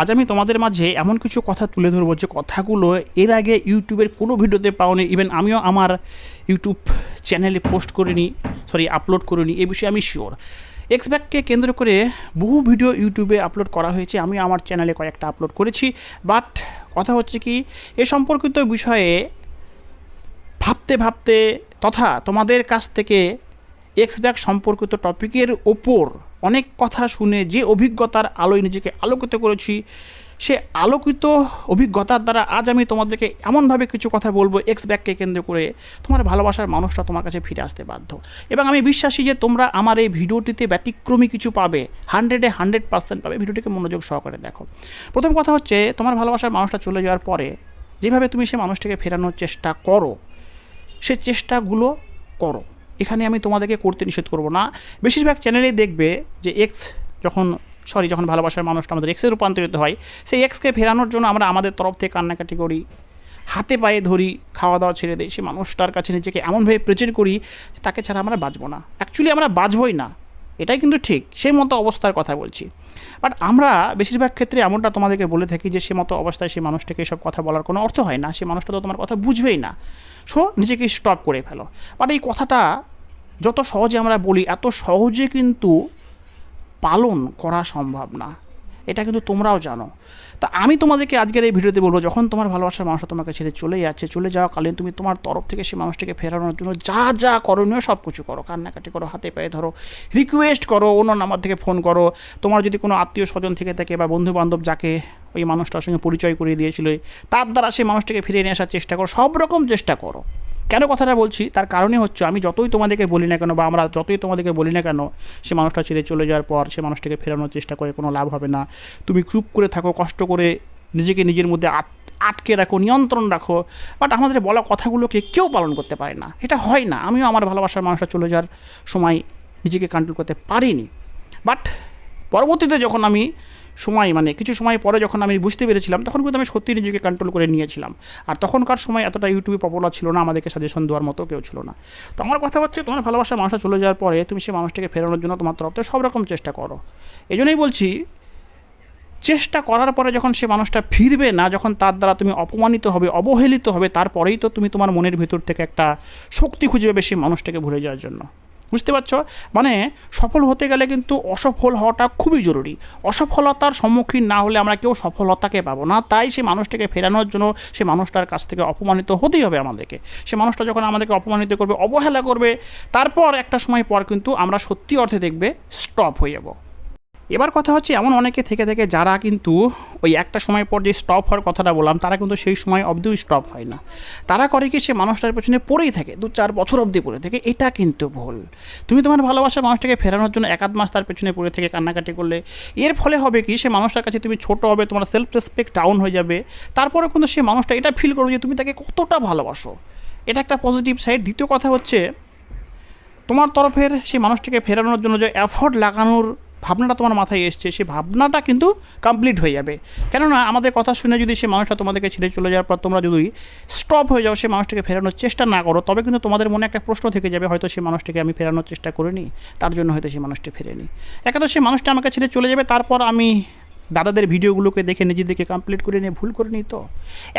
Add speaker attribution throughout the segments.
Speaker 1: আজ আমি তোমাদের মাঝে এমন কিছু কথা তুলে ধরবো যে কথাগুলো এর আগে ইউটিউবের কোনো ভিডিওতে পাওনি ইভেন আমিও আমার ইউটিউব চ্যানেলে পোস্ট করিনি সরি আপলোড করিনি, এ বিষয়ে আমি শিওর এক্সব্যাককে কেন্দ্র করে বহু ভিডিও ইউটিউবে আপলোড করা হয়েছে, আমি আমার চ্যানেলে কয়েকটা আপলোড করেছি। বাট কথা হচ্ছে কি, এ সম্পর্কিত বিষয়ে ভাবতে ভাবতে তথা তোমাদের কাছ থেকে এক্সব্যাক সম্পর্কিত টপিকের ওপর অনেক কথা শুনে যে অভিজ্ঞতার আলোয় নিজেকে আলোকিত করেছি, সে আলোকিত অভিজ্ঞতার দ্বারা আজ আমি তোমাদেরকে এমনভাবে কিছু কথা বলব এক্স ব্যাককে কেন্দ্র করে তোমার ভালোবাসার মানুষটা তোমার কাছে ফিরে আসতে বাধ্য। এবং আমি বিশ্বাসী যে তোমরা আমার এই ভিডিওটিতে ব্যতিক্রমী কিছু পাবে হান্ড্রেডে হান্ড্রেড পার্সেন্ট পাবে। ভিডিওটিকে মনোযোগ সহকারে দেখো। প্রথম কথা হচ্ছে, তোমার ভালোবাসার মানুষটা চলে যাওয়ার পরে যেভাবে তুমি সে মানুষটাকে ফেরানোর চেষ্টা করো, সে চেষ্টাগুলো করো। এখানে আমি তোমাদেরকে করতে নিষেধ করব না। বেশিরভাগ চ্যানেলেই দেখবে যে এক্স যখন সরি যখন ভালোবাসার মানুষটা আমাদের এক্সে রূপান্তরিত হয়, সেই এক্সকে ফেরানোর জন্য আমরা আমাদের তরফ থেকে কান্নাকাটি করি, হাতে পায়ে ধরি খাওয়া দাওয়া ছেড়ে দিই। সেই মানুষটার কাছে নিজেকে এমনভাবে প্রেজেন্ট করি তাকে ছাড়া আমরা বাঁচবো না। অ্যাকচুয়ালি আমরা বাঁচবই না। এটাই কিন্তু ঠিক, সেই মতো অবস্থার কথা বলছি। বাট আমরা বেশিরভাগ ক্ষেত্রে এমনটা তোমাদেরকে বলে থাকি যে, সে মতো অবস্থায় সেই মানুষটাকে এসব কথা বলার কোনো অর্থ হয় না সেই মানুষটা তো তোমার কথা বুঝবেই না। সো নিজেকে স্টপ করে ফেলো। বাট এই কথাটা যত সহজে আমরা বলি, এত সহজে কিন্তু পালন করা সম্ভব না। এটা কিন্তু তোমরাও জানো। তা আমি তোমাদেরকে আজকের এই ভিডিওতে বলব, যখন তোমার ভালোবাসার মানুষটা তোমাকে ছেড়ে চলে যাচ্ছে, চলে যাওয়াকালীন তুমি তোমার তরফ থেকে সেই মানুষটাকে ফেরানোর জন্য যা যা করণীয় সব কিছু করো। কান্নাকাটি করো, হাতে পায়ে ধরো রিকোয়েস্ট করো, অন্য নাম্বার থেকে ফোন করো। তোমার যদি কোনো আত্মীয় স্বজন থেকে থাকে বা বন্ধু বান্ধব যাকে ওই মানুষটার সঙ্গে পরিচয় করিয়ে দিয়েছিল, তার দ্বারা সেই মানুষটাকে ফিরিয়ে নিয়ে আসার চেষ্টা করো, সব রকম চেষ্টা করো। কেন কথাটা বলছি? তার কারণে হচ্ছে আমি যতই তোমাদেরকে বলি না কেন বা আমরা যতই তোমাদেরকে বলি না কেন, সে মানুষটা ছেড়ে চলে যাওয়ার পর, সে মানুষটাকে ফেরানোর চেষ্টা করে, কোনো লাভ হবে না। তুমি চুপ করে থাকো, কষ্ট করে নিজেকে নিজের মধ্যে আট আটকে রাখো, নিয়ন্ত্রণ রাখো। বাট আমাদের বলা কথাগুলোকে কেউ পালন করতে পারে না। এটা হয় না। আমিও আমার ভালোবাসার মানুষটা চলে যাওয়ার সময় নিজেকে কন্ট্রোল করতে পারিনি। বাট পরবর্তীতে যখন আমি সময় মানে কিছু সময় পরে যখন আমি বুঝতে পেরেছিলাম, তখন কিন্তু আমি সত্যি নিজেকে কন্ট্রোল করে নিয়েছিলাম। আর তখনকার সময় এতটা ইউটিউবে পপুলার ছিল না, আমাদেরকে সাজেশন দেওয়ার মতো কেউ ছিল না। তো আমার কথা হচ্ছে তোমার ভালোবাসার মানুষটা চলে যাওয়ার পরে তুমি সেই মানুষটাকে ফেরানোর জন্য তোমার তরফ সব রকম চেষ্টা করো। এই জন্যই বলছি, চেষ্টা করার পরে যখন সে মানুষটা ফিরবে না, যখন তার দ্বারা তুমি অপমানিত হবে, অবহেলিত হবে, তারপরেই তো তুমি তোমার মনের ভিতর থেকে একটা শক্তি খুঁজে পাবে সেই মানুষটাকে ভুলে যাওয়ার জন্য। বুঝতে পারছ? মানে সফল হতে গেলে কিন্তু অসফল হওয়াটা খুবই জরুরি। অসফলতার সম্মুখীন না হলে আমরা কেউ সফলতাকে পাবো না। তাই সেই মানুষটাকে ফেরানোর জন্য সে মানুষটার কাছ থেকে অপমানিত হতেই হবে আমাদেরকে। সে মানুষটা যখন আমাদেরকে অপমানিত করবে, অবহেলা করবে, তারপর একটা সময় পর কিন্তু আমরা সত্যি অর্থে দেখবে স্টপ হয়ে যাব। এবার কথা হচ্ছে এমন অনেকে থেকে থেকে যারা কিন্তু ওই একটা সময় পর যে স্টপ হওয়ার কথাটা বললাম, তারা কিন্তু সেই সময় অবধিও স্টপ হয় না। তারা করে কি সে মানুষটার পেছনে পড়েই থাকে, দু চার বছর অবধি পড়ে থাকে, এটা কিন্তু ভুল। তুমি তোমার ভালোবাসার মানুষটাকে ফেরানোর জন্য এক আধ মাস তার পেছনে পড়ে থেকে কান্নাকাটি করলে, এর ফলে হবে কি সে মানুষটার কাছে তুমি ছোট হবে, তোমার সেলফ রেসপেক্ট ডাউন হয়ে যাবে তারপরে কিন্তু সে মানুষটা এটা ফিল করবে যে তুমি তাকে কতটা ভালোবাসো। এটা একটা পজিটিভ সাইড দ্বিতীয় কথা হচ্ছে, তোমার তরফের সেই মানুষটিকে ফেরানোর জন্য যে এফোর্ট লাগানোর ভাবনাটা তোমার মাথায় এসছে, সেই ভাবনাটা কিন্তু কমপ্লিট হয়ে যাবে। কেননা আমাদের কথা শুনে যদি সে মানুষটা তোমাদেরকে ছেড়ে চলে যাওয়ার পর তোমরা যদি স্টপ হয়ে যাও, সে মানুষটাকে ফেরানোর চেষ্টা না করো, তবে কিন্তু তোমাদের মনে একটা প্রশ্ন থেকে যাবে, হয়তো সেই মানুষটাকে আমি ফেরানোর চেষ্টা করিনি, তার জন্য হয়তো সেই মানুষটি ফেরেনি। একে তো সেই মানুষটা আমাকে ছেড়ে চলে যাবে, তারপর আমি দাদাদের ভিডিওগুলোকে দেখে নিজেদেরকে কমপ্লিট করে নিয়ে ভুল করে নিই তো?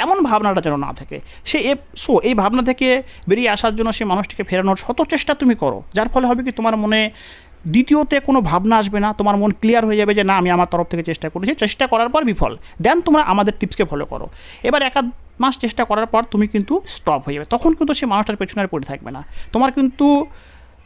Speaker 1: এমন ভাবনাটা যেন না থাকে। সে এ, সো, এই ভাবনা থেকে বেরিয়ে আসার জন্য সে মানুষটিকে ফেরানোর শত চেষ্টা তুমি করো, যার ফলে হবে কি তোমার মনে দ্বিতীয়তে কোনো ভাবনা আসবে না, তোমার মন ক্লিয়ার হয়ে যাবে যে না, আমি আমার তরফ থেকে চেষ্টা করেছি, চেষ্টা করার পর বিফল। দেন তোমরা আমাদের টিপসকে ফলো করো। এবার একা মাস চেষ্টা করার পর তুমি কিন্তু স্টপ হয়ে যাবে। তখন কিন্তু সে মানুষটার পেছনে পড়ে থাকবে না। তোমার কিন্তু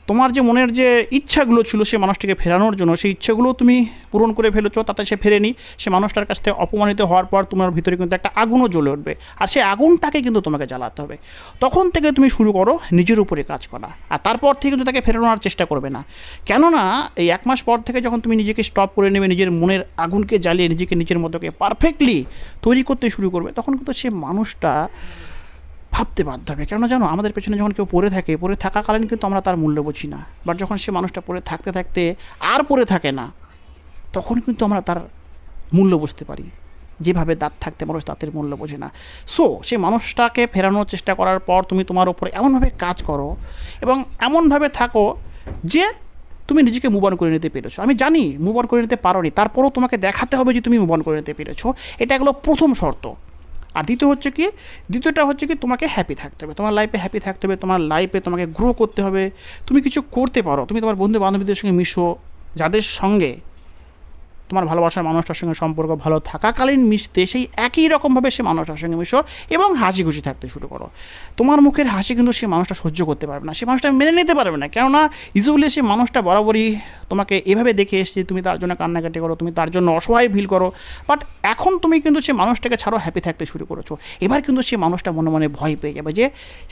Speaker 1: তোমার যে মনের যে ইচ্ছাগুলো ছিল সে মানুষটিকে ফেরানোর জন্য, সেই ইচ্ছাগুলো তুমি পূরণ করে ফেলেছো, তাতে সে ফেরেনি। সে মানুষটার কাছ থেকে অপমানিত হওয়ার পর তোমার ভিতরে কিন্তু একটা আগুনও জ্বলে উঠবে। আর সেই আগুনটাকে কিন্তু তোমাকে জ্বালাতে হবে। তখন থেকে তুমি শুরু করো নিজের উপরে কাজ করা। আর তারপর থেকে কিন্তু তাকে ফেরানোর চেষ্টা করবে না। কেননা, এই এক মাস পর থেকে যখন তুমি নিজেকে স্টপ করে নেবে, নিজের মনের আগুনকে জ্বালিয়ে নিজেকে নিজের মতোকে পারফেক্টলি তৈরি করতে শুরু করবে, তখন কিন্তু সে মানুষটা ভাবতে বাধ্য হবে। কেন জানো, আমাদের পেছনে যখন কেউ পড়ে থাকে, পড়ে থাকাকালীন কিন্তু আমরা তার মূল্য বুঝি না। বাট যখন সে মানুষটা পড়ে থাকতে থাকতে আর পড়ে থাকে না, তখন কিন্তু আমরা তার মূল্য বুঝতে পারি। যেভাবে দাঁত থাকতে মানুষ দাঁতের মূল্য বোঝে না। সো সেই মানুষটাকে ফেরানোর চেষ্টা করার পর তুমি তোমার উপরে এমনভাবে কাজ করো এবং এমনভাবে থাকো যে তুমি নিজেকে মুভ অন করে নিতে পেরেছ। আমি জানি মুভ অন করে নিতে পারোনি, তারপরও তোমাকে দেখাতে হবে যে তুমি মুভ অন করে নিতে পেরেছ। এটা হলো প্রথম শর্ত। আর দ্বিতীয় হচ্ছে কি, দ্বিতীয়টা হচ্ছে কি তোমাকে হ্যাপি থাকতে হবে। তোমার লাইফে হ্যাপি থাকতে হবে, তোমার লাইফে তোমাকে গ্রো করতে হবে। তুমি কিছু করতে পারো। তুমি তোমার বন্ধু বান্ধবীদের সঙ্গে মিশো। যাদের সঙ্গে তোমার ভালোবাসার মানুষটার সঙ্গে সম্পর্ক ভালো থাকাকালীন মিশতে সেই একই রকমভাবে সে মানুষটার সঙ্গে মিশো এবং হাসি খুশি থাকতে শুরু করো। তোমার মুখের হাসি কিন্তু সে মানুষটা সহ্য করতে পারবে না, সে মানুষটা মেনে নিতে পারবে না। কেননা ইউজুয়ালি সে মানুষটা বরাবরই তোমাকে এভাবে দেখে এসছে, তুমি তার জন্য কান্নাকাটি করো, তুমি তার জন্য অসহায় ফিল করো। বাট এখন তুমি কিন্তু সে মানুষটাকে ছাড়ো হ্যাপি থাকতে শুরু করেছ। এবার কিন্তু সে মানুষটা মনে মনে ভয় পেয়ে যাবে যে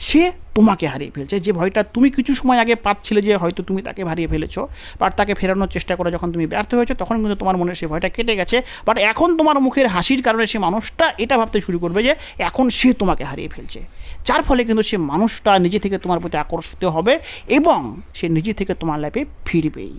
Speaker 1: সে তোমাকে হারিয়ে ফেলছে। যে ভয়টা তুমি কিছু সময় আগে পাচ্ছিলে যে হয়তো তুমি তাকে হারিয়ে ফেলেছো বাট তাকে ফেরানোর চেষ্টা করে যখন তুমি ব্যর্থ হয়েছো, তখন কিন্তু তোমার মনে সেই ভয়টা কেটে গেছে। বাট এখন তোমার মুখের হাসির কারণে সে মানুষটা এটা ভাবতে শুরু করবে যে এখন সে তোমাকে হারিয়ে ফেলছে। যার ফলে কিন্তু সে মানুষটা নিজে থেকে তোমার প্রতি আকর্ষিত হবে এবং সে নিজে থেকে তোমার লাইফে ফিরবেই।